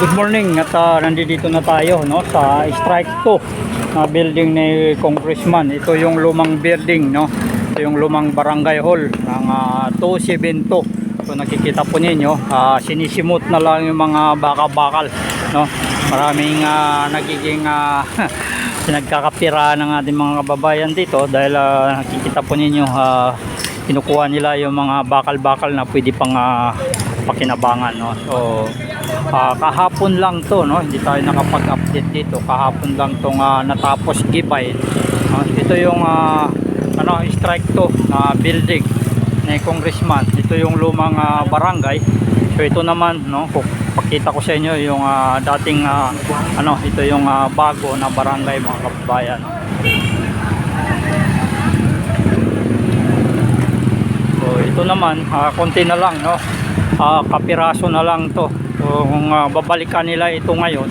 Good morning at uh, nandito na tayo no sa strike 2 na building ni Congressman. Ito yung lumang building no. Ito yung lumang barangay hall ng uh, 272. So nakikita po ninyo, ah, sinisimot na lang yung mga baka-bakal no. Maraming ah, nagiging uh, pinagkakapira ng ating mga kababayan dito dahil ah, nakikita po ninyo ah, kinukuha nila yung mga bakal-bakal na pwede pang ah, pakinabangan no. So Ah, kahapon lang to no? Hindi tayo nakapag-update dito. Kahapon lang tong ah, natapos gibay. Ah, ito yung ah, ano strike to na building ni congressman. Ito yung lumang ah, barangay. So ito naman no? Pakita ko sa inyo yung ah, dating ah, ano ito yung ah, bago na barangay mga kababayan. So ito naman, ah, konti na lang no. Ah, kapiraso na lang to. Kung ah, babalikan nila ito ngayon,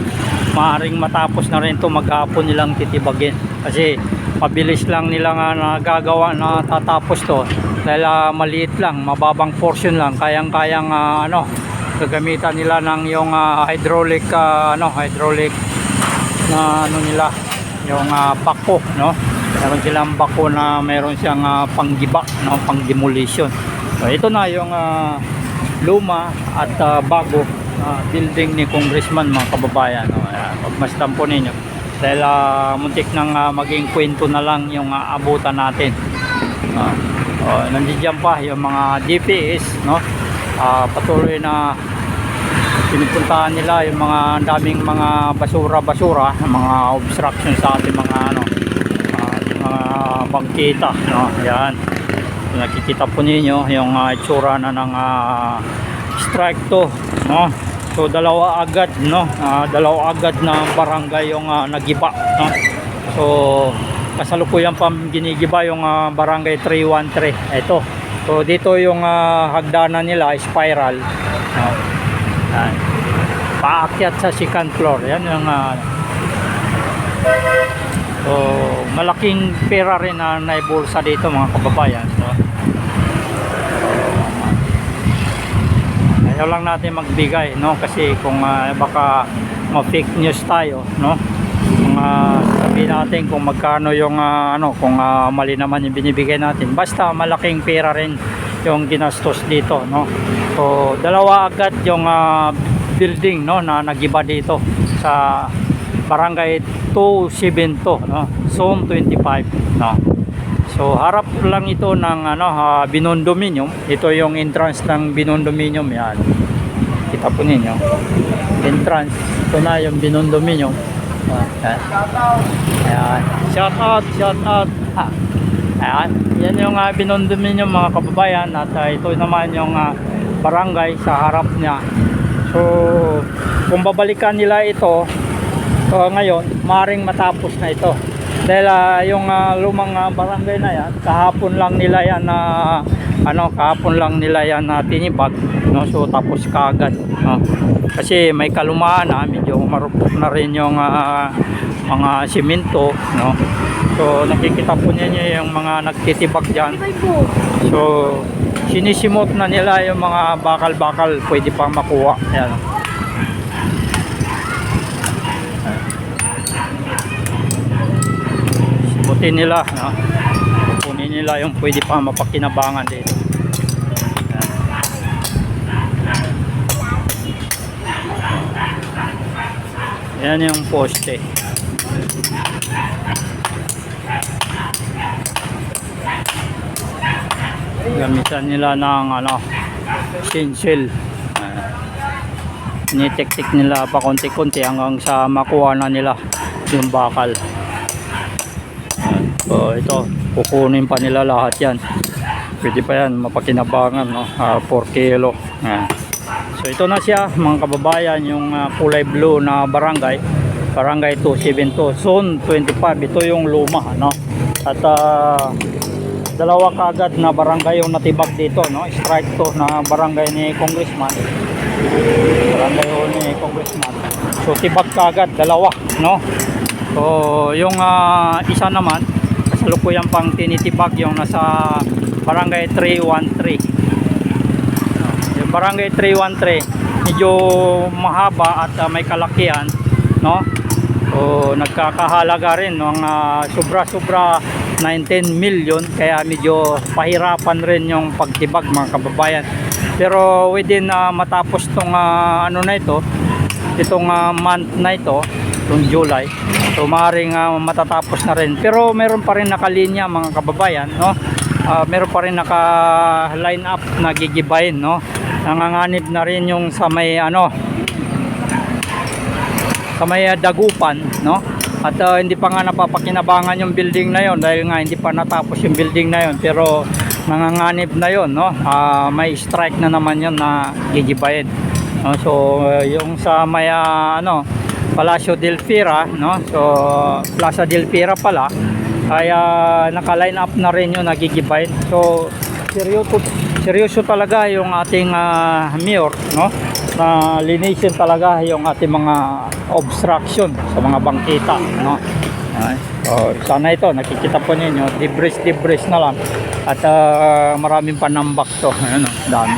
maaring matapos na rin to maghapon nilang titibagin. Kasi mabilis lang nila nga nagagawa na tatapos to dahil ah, maliit lang, mababang portion lang, kayang-kayang ah, ano, gagamitan nila ng yung ah, hydraulic ah, ano, hydraulic na ano nila, yung ah, bako, no? Meron silang bako na meron siyang ah, panggiba, no? pang demolition. So, ito na yung ah, luma at ah, bago ah, building ni Congressman mga kababayan. No? Ayan, pagmasdan po ninyo. Dahil ah, muntik nang ah, maging kwento na lang yung ah, abutan natin. Ah, oh, nandiyan pa yung mga DPS, no? Ah, patuloy na pinupuntahan nila yung mga daming mga basura-basura, mga obstruction sa ating mga ano, ah, mga bangkita, no? Yan. Nakikita po ninyo yung uh, itsura na ng ah, strike to, no? So dalawa agad, no? Ah, dalawa agad na barangay yung ah, nagiba, no? So kasalukuyan pa ginigiba yung ah, barangay 313. Ito. So dito yung ah, hagdanan nila spiral. No? Yan. Paakyat sa second floor. Yan yung ah, So, malaking pera rin na naibulsa dito mga kababayan. So, ayaw lang natin magbigay, no? Kasi kung ah, baka ma-fake news tayo, no? Mga sabihin natin kung magkano yung ah, ano, kung ah, mali naman yung binibigay natin. Basta malaking pera rin yung ginastos dito, no? So, dalawa agad yung ah, building, no, na nagiba dito sa Barangay 272, no? Zone 25, no? So harap lang ito ng ano uh, binondominium. Ito yung entrance ng binondominium yan. Kita po ninyo. Entrance. Ito na yung binondominium. Ah, yan. Ayan. Shout out, shout out. Ha. Ayan. Yan yung uh, binondominium mga kababayan at ah, ito naman yung ah, barangay sa harap niya. So kung babalikan nila ito So ngayon, maring matapos na ito. Dahil ah, yung ah, lumang ah, barangay na yan, kahapon lang nila yan na ano, kahapon lang nila yan na tinibag, no? So tapos kaagad, no? Kasi may kalumaan na, medyo marupok na rin yung ah, mga simento, no? So nakikita po niyo yung mga nagtitibag diyan. So sinisimot na nila yung mga bakal-bakal pwede pang makuha. Yan. Simutin nila, no? Kunin nila yung pwede pa mapakinabangan dito. Yan. Yung poste. Gamitan nila ng ano, sinsel. Nitik-tik nila pa konti-konti hanggang sa makuha na nila yung bakal. So ito, kukunin pa nila lahat yan. Pwede pa yan, mapakinabangan, no? Ah, 4 kilo. Ayan. So ito na siya, mga kababayan, yung ah, kulay blue na barangay. Barangay 272, Zone 25. Ito yung luma, no? At ah, dalawa kagad na barangay yung natibag dito, no? Strike to na barangay ni Congressman. Barangay ni Congressman. So tibag kagad, dalawa, no? So yung ah, isa naman, kasalukuyan pang tinitibag yung nasa barangay 313 yung barangay 313 medyo mahaba at ah, may kalakihan, no? O nagkakahalaga rin ng ah, sobra-sobra 19 million kaya medyo pahirapan rin yung pagtibag mga kababayan. Pero within ah, matapos tong ah, ano na ito, itong ah, month na ito, itong July, so maaaring ah, matatapos na rin. Pero meron pa rin nakalinya mga kababayan, no? Ah, meron pa rin naka line up na gigibayin, no? Nanganganib na rin yung sa may ano, sa may ah, dagupan, no? At ah, hindi pa nga napapakinabangan yung building na yon dahil nga hindi pa natapos yung building na yon pero nanganganib na yon, no? Ah, may strike na naman yon na gigibayin. No? So ah, yung sa may ah, ano, Palacio del Fira, no? So Plaza del Fira pala kaya naka-line up na rin yung nagigibayin. So seryoso seryoso talaga yung ating ah, mayor, no? Na linisin talaga yung ating mga obstruction sa mga bangkita, no? So, sana ito, nakikita po ninyo, debris, debris na lang. At ah, maraming panambak to. Ayan, oh, dami.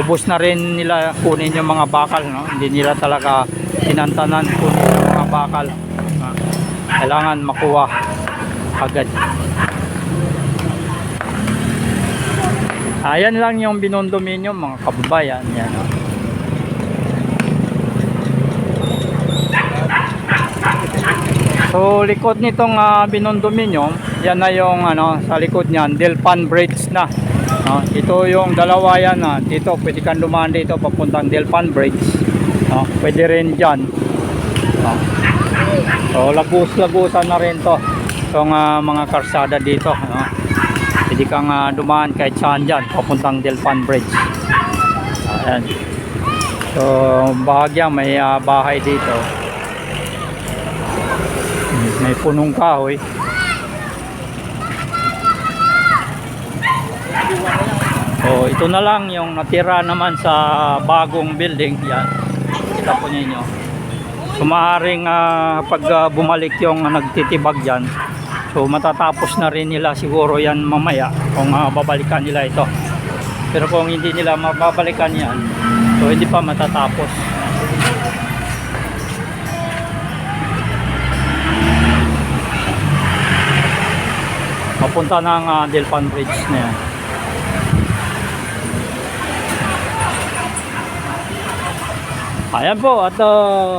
Ubus na rin nila kunin yung mga bakal, no? Hindi nila talaga tinantanan kunin yung mga bakal. Ah, Kailangan makuha agad. Ayan lang yung binondominium mga kababayan. Yan, oh. So likod nitong uh, binondominium, yan na yung ano sa likod niyan, Delpan Bridge na. No, ito yung dalawa yan na. Dito pwede kang dumaan dito papuntang Delpan Bridge. No, pwede rin diyan. No. So lagus-lagusan na rin to. Itong ah, mga karsada dito, no. Pwede kang ah, dumaan kahit saan diyan papuntang Delpan Bridge. Ayan. So bahagya may ah, bahay dito. May punong kahoy. So, ito na lang yung natira naman sa bagong building. Yan. Kita po ninyo. So, maaaring ah, pag ah, bumalik yung ah, nagtitibag dyan, so matatapos na rin nila siguro yan mamaya kung ah, babalikan nila ito. Pero kung hindi nila mababalikan yan, so hindi pa matatapos. Papunta ng uh, Delpan Bridge na yan. Ayan po at uh,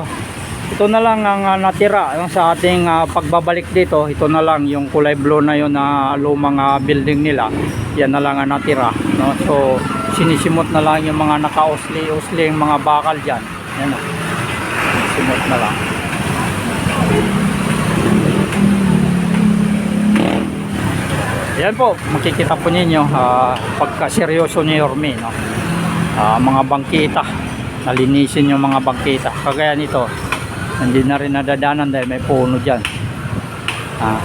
ito na lang ang uh, natira yung sa ating uh, pagbabalik dito. Ito na lang yung kulay blue na yun na lumang uh, building nila. Yan na lang ang natira. No? So sinisimot na lang yung mga naka-usli-usli yung mga bakal dyan. Yan o. Simot na lang. Yan po, makikita po ninyo uh, pagka seryoso ni Yorme, no? Ah, mga bangkita, nalinisin yung mga bangkita. Kagaya nito, hindi na rin nadadanan dahil may puno dyan. Ah,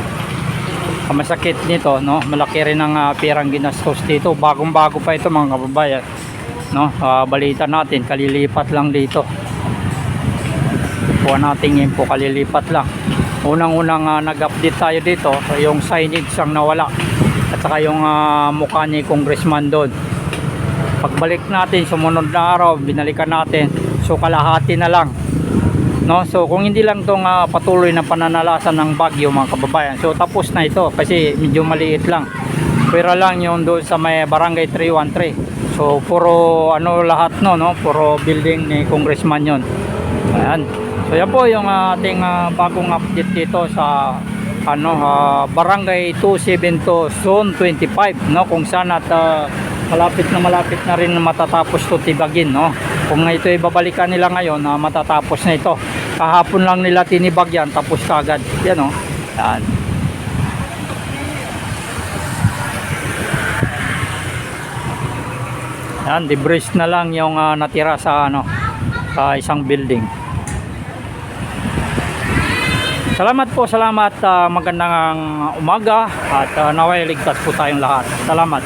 ang masakit nito, no? Malaki rin ang uh, pirang ginastos dito. Bagong-bago pa ito mga kababayan. No? Ah, balita natin, kalilipat lang dito. Kuha natin yun po, kalilipat lang. Unang-unang uh, nag-update tayo dito, yung signage ang nawala at saka yung ah, mukha ni congressman doon pagbalik natin sumunod na araw binalikan natin. So kalahati na lang. No? So kung hindi lang tong ah, patuloy na pananalasan ng bagyo mga kababayan. So tapos na ito kasi medyo maliit lang. Pero lang yung doon sa may barangay 313 so puro ano lahat no no? Puro building ni congressman yon ayan. So yan po yung ah, ating ah, bagong update dito sa ano ah, barangay 272 zone 25 no? Kung saan at ah, malapit na malapit na rin matatapos to tibagin no kung ito ay babalikan nila ngayon na matatapos na ito kahapon lang nila tinibag yan tapos kagad yan no yan yan debris na lang yung ah, natira sa ano sa isang building Salamat po, salamat. ah, magandang umaga at uh, naway ligtas po tayong lahat. Salamat.